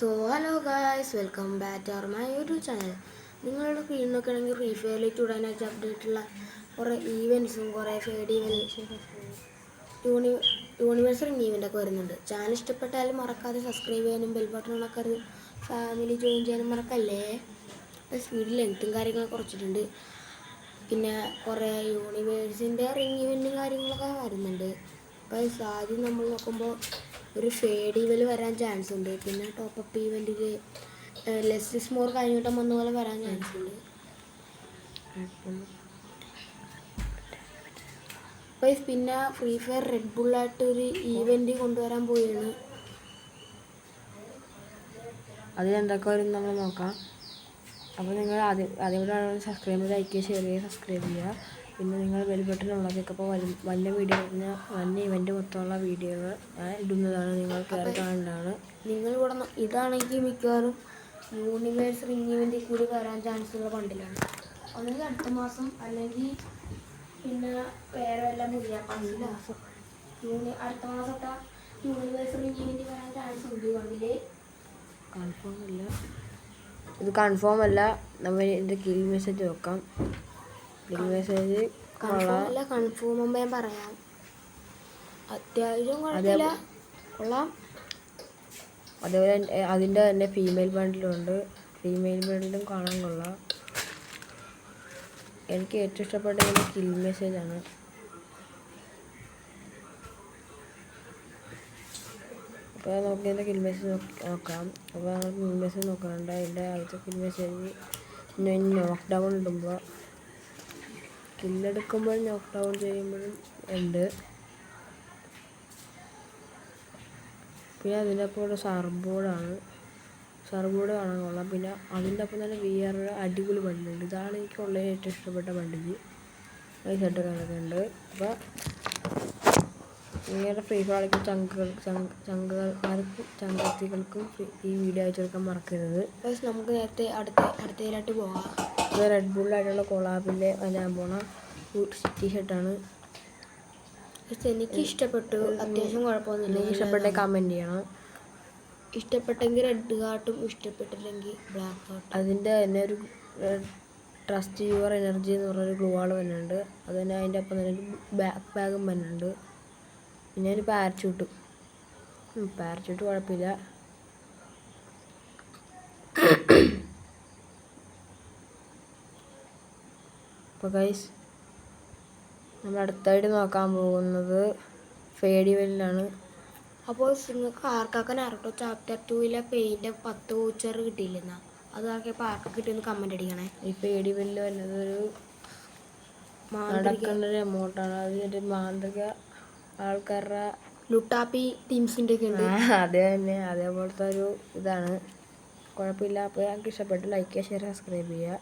So hello guys welcome back to our my YouTube channel നിങ്ങളുടെ screen നോക്കുകയാണെങ്കിൽ free ഫയറിലേക്ക് ഉടനായിട്ട് അപ്ഡേറ്റ് ഉള്ള കുറേ ഈവൻസും കുറേ ഫേഡ് ഈവൻസ് യൂണി യൂണിവേഴ്സൽ ഈവന്റൊക്കെ വരുന്നുണ്ട്. ചാനൽ ഇഷ്ടപ്പെട്ടാലും മറക്കാതെ സബ്സ്ക്രൈബ് ചെയ്യാനും ബെൽ ബട്ടൺ ഉണക്കരുത് ഫാമിലി ജോയിൻ ചെയ്യാനും മറക്കല്ലേ? സ്പീഡ് ലെങ്ത്തും കാര്യങ്ങളൊക്കെ കുറച്ചിട്ടുണ്ട്. പിന്നെ കുറേ യൂണിവേഴ്സിന്റെ റിംഗ് ഇവന്റും കാര്യങ്ങളൊക്കെ വരുന്നുണ്ട്. അപ്പോൾ ആദ്യം നമ്മൾ നോക്കുമ്പോൾ ഒരു ഫേഡ് ഈവൽ വരാൻ ചാൻസ് ഉണ്ട്. പിന്നെ ടോപ്പപ്പ് ഇവന്റിൽ ലെസ് സ്മോർ കഴിഞ്ഞിട്ട് വന്ന പോലെ വരാൻ ചാൻസ് ഉണ്ട്. അപ്പോൾ പിന്നെ ഫ്രീ ഫയർ റെഡ് ബുള്ളായിട്ട് ഒരു ഈവന്റ് കൊണ്ടുവരാൻ പോവുകയാണ്. അതിലെന്തൊക്കെ വരും നമ്മൾ നോക്കാം. അപ്പോൾ നിങ്ങൾ ആദ്യം ആദ്യമായിട്ടാണ് സബ്സ്ക്രൈബ് ലൈക്ക് ചെയ്യുക ഷെയർ ചെയ്യുക സബ്സ്ക്രൈബ് ചെയ്യുക. പിന്നെ നിങ്ങൾ ബെൽ ബട്ടൺ ഇപ്പോൾ വരും വല്ല വീഡിയോ പറഞ്ഞാൽ വല്ല ഇവന്റ് മൊത്തമുള്ള വീഡിയോകൾ ഞാൻ ഇടുന്നതാണ് നിങ്ങൾ കയറി കാണേണ്ടതാണ് നിങ്ങൾ ഇവിടെ ഇതാണെങ്കിൽ മിക്കവാറും യൂണിവേഴ്സ് റിംഗ് ഇവന്റിൽ കൂടി വരാൻ ചാൻസ് ഉള്ള പണ്ടിലാണ്. ഒന്നെങ്കിൽ അടുത്ത മാസം അല്ലെങ്കിൽ പിന്നെ വേറെ വല്ല പുതിയ പണ്ടില്ല യൂണി അടുത്ത മാസം യൂണിവേഴ്സ് റിംഗ് ഇവന്റിൽ വരാൻ ചാൻസ് ഉണ്ട് പണ്ടിൽ. കൺഫേം അല്ല. ഇത് കൺഫേം അല്ല. നമ്മൾ ഇതിന്റെ കിൽ മെസ്സേജ് നോക്കാം മെസ്സേജ് കൺഫേം അല്ല കൺഫേം ആകുമ്പോൾ പറയാം. അത്യാവശ്യം കുഴപ്പമില്ല. കൊള്ളാം. അതേപോലെ തന്നെ അതിന്റെ തന്നെ ഫീമെയിൽ ബണ്ടിലുണ്ട് ഫീമെയിൽ ബണ്ടിലും കാണാൻ കൊള്ളാം. എനിക്ക് ഏറ്റവും ഇഷ്ടപ്പെട്ട കിൽ മെസ്സേജാണ് അപ്പോൾ നമുക്ക് ഇതിന്റെ കിൽ മെസ്സേജ് നോക്കാം. അപ്പോൾ നമ്മൾ കിൽ മെസ്സേജ് നോക്കാറുണ്ട്. അതിന്റെ ആദ്യത്തെ കിൽ മെസ്സേജ് നോക്ക് ഡൗൺ ഇടുമ്പോൾ കില്ലെടുക്കുമ്പോഴും നോക്ക് ഡൗൺ ചെയ്യുമ്പോഴും ഉണ്ട്. പിന്നെ അതിന്റെ ഒപ്പം ഉള്ള സർബോർഡാണ് സർബോർഡ് കാണാൻ കൊള്ളാം. പിന്നെ അതിന്റെ ഒപ്പം തന്നെ വി ആറിന്റെ അടിപൊളി വണ്ടിയുണ്ട്. ഇതാണ് എനിക്ക് ഉള്ളതിൽ ഏറ്റവും ഇഷ്ടപ്പെട്ട വണ്ടി പൈസയിട്ട് കണക്കുണ്ട് അപ്പോൾ നിങ്ങളുടെ ഫ്രീ ഫയർ കളിക്കുന്ന ചങ്കുകൾ ചങ്ക് ചങ്കുകാർക്കും ചങ്കത്തികൾക്കും ഈ വീഡിയോ അയച്ചു കൊടുക്കാൻ മറക്കരുത്. നമുക്ക് നേരത്തെ അടുത്ത അടുത്തതിലായിട്ട് പോകാം. ഇത് റെഡ് ബുള്ളായിട്ടുള്ള കൊളാബിന്റെ വരാൻ പോണ ടീഷർട്ടാണ് എനിക്ക് ഇഷ്ടപ്പെട്ടു. അത്യാവശ്യം കുഴപ്പമൊന്നുമില്ല. ഇഷ്ടപ്പെട്ട കമന്റ് ചെയ്യണം. ഇഷ്ടപ്പെട്ടെങ്കിൽ റെഡ് കാർട്ടും ഇഷ്ടപ്പെട്ടില്ലെങ്കിൽ ബ്ലാക്ക് കാട്ടും അതിന്റെ തന്നെ ഒരു ട്രസ്റ്റ് യുവർ എനർജി എന്ന് പറഞ്ഞൊരു ഗ്ലൂ ആൾ വരുന്നുണ്ട് അത് തന്നെ അതിന്റെ ഒപ്പം തന്നെ ഒരു ബാക്ക് ബാഗും വരുന്നുണ്ട് പിന്നെ ഒരു പാരച്യൂട്ടും പാരച്യൂട്ട് കുഴപ്പമില്ല. അപ്പോൾ ഗൈസ് നമ്മൾ അടുത്തായിട്ട് നോക്കാൻ പോകുന്നത് ഫേഡി വെല്ലാണ് അപ്പോൾ നിങ്ങൾക്ക് ആർക്കാക്കാൻ ആർക്കോ ചാപ്റ്റർ ടൂവിലെ പെയിന്റെ പത്ത് വൂച്ചർ കിട്ടിയില്ലെന്നാ? അത് ആർക്കിപ്പോൾ ആർക്ക് കിട്ടിയെന്ന് കമന്റ് അടിക്കണേ. ഈ പേടി വെല്ല് ഒരു മാന്ത്രിക നടക്കേണ്ട ഒരു എമൗണ്ടാണ് അതിന്റെ മാന്ത്രിക ആൾക്കാരുടെ ലുട്ടാപ്പി ടീംസിന്റെ ഒക്കെ ഉണ്ട് അതേ തന്നെ. അതേപോലത്തെ ഒരു ഇതാണ്. കുഴപ്പമില്ല. അപ്പോൾ ഞങ്ങൾക്ക് ഇഷ്ടപ്പെട്ട്. ലൈക്ക് ചെയ്യുക ഷെയർ സബ്സ്ക്രൈബ് ചെയ്യുക.